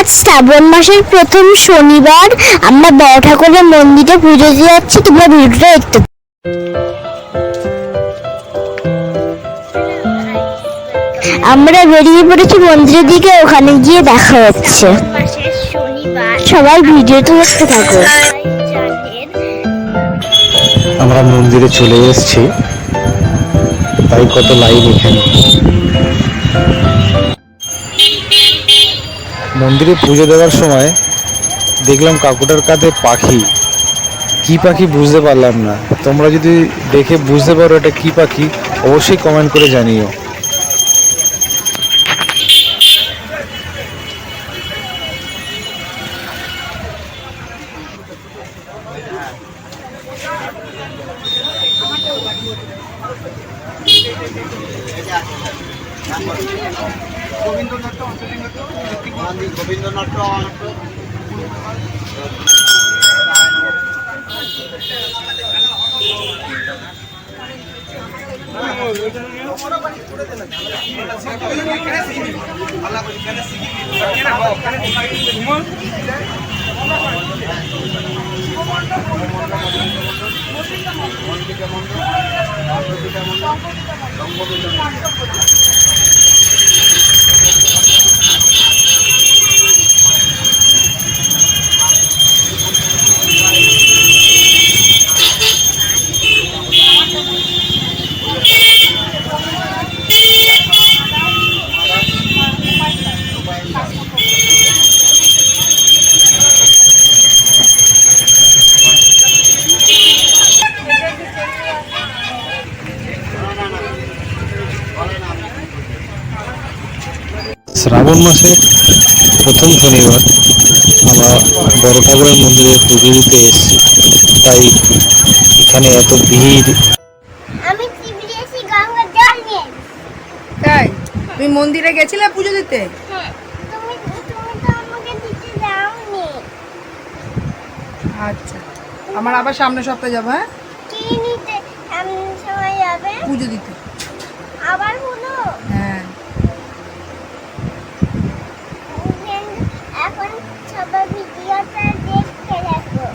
আজ শ্রাবণ মাসের প্রথম শনিবার। আমরা বড় ঠাকুরের মন্দিরে পুজো দিয়ে যাচ্ছি, তোমরা ভিডিওটা দেখতে আমরা বেরিয়ে পড়েছি মন্দিরের দিকে, ওখানে গিয়ে দেখা হচ্ছে। সবাই ভিডিওটা দেখতে থাকো। আমরা মন্দিরে চলে এসেছি। তাই কত লাইন এখানে। মন্দিরে পুজো দেওয়ার সময় দেখলাম কাকুটার কাঁধে পাখি। কি পাখি বুঝতে পারলাম না। তোমরা যদি দেখে বুঝতে পারো এটা কি পাখি, অবশ্যই কমেন্ট করে জানিও। গোবিন্দনাট্য হস্তলিঙ্গত গোবিন্দনাট্য মন্দিকা মন্দির মন্দিকা মন্দির শ্রাবণ মাসে প্রথম শনিবার আমরা বড় ঠাকুরের মন্দিরে পুজো দিতে এসেছি। তাই এখানে এত ভিড়। আমি টিভিতে এসে গঙ্গা জল নিয়ে? তাই? তুমি মন্দিরে গেছিলে পুজো দিতে? তুমি তুমি তো আমাকে দিতে দাওনি। আচ্ছা আমার আবার সামনের সপ্তাহে যাব হ্যাঁ? কি নিতে? এমন সময় যাবে? পুজো দিতে।